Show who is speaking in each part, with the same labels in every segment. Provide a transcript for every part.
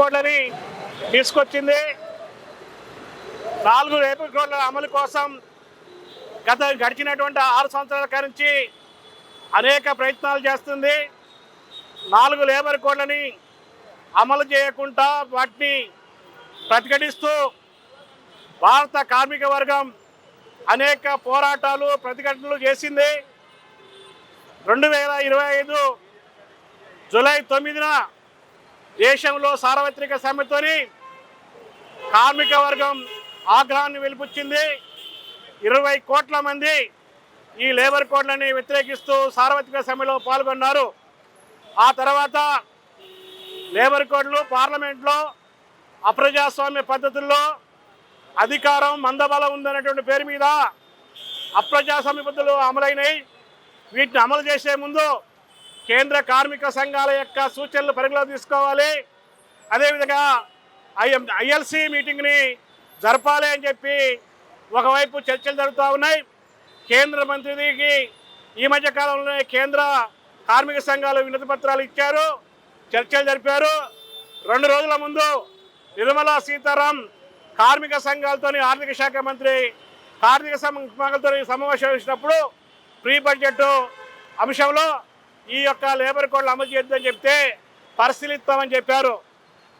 Speaker 1: కోడ్లని తీసుకొచ్చింది. నాలుగు రేపు కోడ్ల అమలు కోసం గత గడిచినటువంటి ఆరు సంవత్సరాల కాడి నుంచి అనేక ప్రయత్నాలు చేస్తుంది. నాలుగు లేబర్ కోడ్లని అమలు చేయకుండా వాటిని ప్రతిఘటిస్తూ భారత కార్మిక వర్గం అనేక పోరాటాలు ప్రతిఘటనలు చేసింది. రెండు వేల ఇరవై ఐదు జూలై తొమ్మిదిన దేశంలో సార్వత్రిక సమ్మెతోని కార్మిక వర్గం ఆగ్రహాన్ని వెలిపుచ్చింది. ఇరవై కోట్ల మంది ఈ లేబర్ కోడ్లని వ్యతిరేకిస్తూ సార్వత్రిక సమ్మెలో పాల్గొన్నారు. ఆ తర్వాత లేబర్ కోడ్లు పార్లమెంట్లో అప్రజాస్వామ్య పద్ధతుల్లో అధికారం మందబలం ఉందనేటువంటి పేరు మీద అప్రజాస్వామ్య పద్ధతులు అమలైనవి వీటిని అమలు చేసే ముందు కేంద్ర కార్మిక సంఘాల యొక్క సూచనలు పరిగణలో తీసుకోవాలి. అదేవిధంగా ఐఎం ఐఎల్సి మీటింగ్ని జరపాలి అని చెప్పి ఒకవైపు చర్చలు జరుగుతూ ఉన్నాయి. కేంద్ర మంత్రికి ఈ మధ్య కాలంలోనే కేంద్ర కార్మిక సంఘాలు వినతి పత్రాలు ఇచ్చారు చర్చలు జరిపారు. రెండు రోజుల ముందు నిర్మలా సీతారాం కార్మిక సంఘాలతోని ఆర్థిక శాఖ మంత్రి కార్మిక సంఘాలతో సమావేశం ఇచ్చినప్పుడు ప్రీ బడ్జెట్ అంశంలో ఈ యొక్క లేబర్ కోడ్లు అమలు చేద్దని చెప్తే పరిశీలిస్తామని చెప్పారు.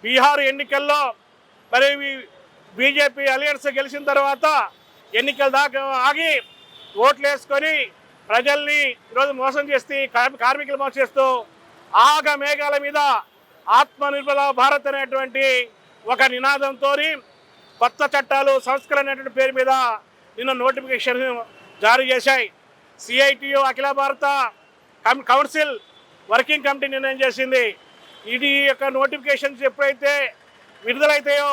Speaker 1: బీహార్ ఎన్నికల్లో మరి బీజేపీ అలయన్స్ గెలిచిన తర్వాత ఎన్నికల దాకా ఆగి ఓట్లు వేసుకొని ప్రజల్ని ఈరోజు మోసం చేస్తూ కార్మికులు మోసం చేస్తూ ఆగ మేఘాల మీద ఆత్మనిర్భర భారత్ అనేటువంటి ఒక నినాదంతో కొత్త చట్టాలు సంస్కరణ అనేటువంటి పేరు మీద నిన్న నోటిఫికేషన్ జారీ చేశాయి. సిఐటియు అఖిల భారత కౌన్సిల్ వర్కింగ్ కమిటీ నిర్ణయం చేసింది. ఇది యొక్క నోటిఫికేషన్స్ ఎప్పుడైతే విడుదలైతాయో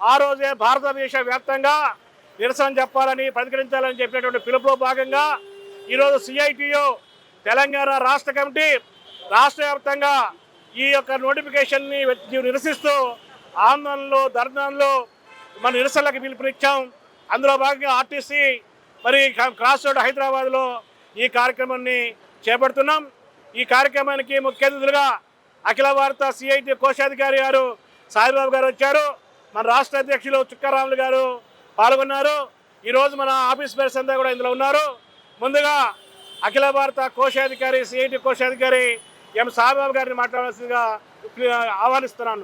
Speaker 1: ఆ రోజే భారతదేశ వ్యాప్తంగా నిరసన చెప్పాలని ప్రతిఘటించాలని చెప్పినటువంటి పిలుపులో భాగంగా ఈరోజు సిఐటియు తెలంగాణ రాష్ట్ర కమిటీ రాష్ట్ర వ్యాప్తంగా ఈ యొక్క నోటిఫికేషన్ని నిరసిస్తూ ఆందోళనలు ధర్నాలు మన నిరసనలకు పిలుపునిచ్చాం. అందులో భాగంగా ఆర్టీసీ మరి క్రాస్ రోడ్ హైదరాబాద్లో ఈ కార్యక్రమాన్ని చేపడుతున్నాం. ఈ కార్యక్రమానికి ముఖ్య అతిథులుగా అఖిల భారత సిఐటి కోశాధికారి గారు సాయిబాబు గారు వచ్చారు. మన రాష్ట్ర అధ్యక్షులు చుక్కారాములు గారు పాల్గొన్నారు. ఈరోజు మన ఆఫీస్ పేర్స్ అంతా కూడా ఇందులో ఉన్నారు. ముందుగా అఖిల భారత కోశాధికారి సిఐటి కోశాధికారి ఎం సాయిబాబు గారిని మాట్లాడాల్సిందిగా ఆహ్వానిస్తున్నాను.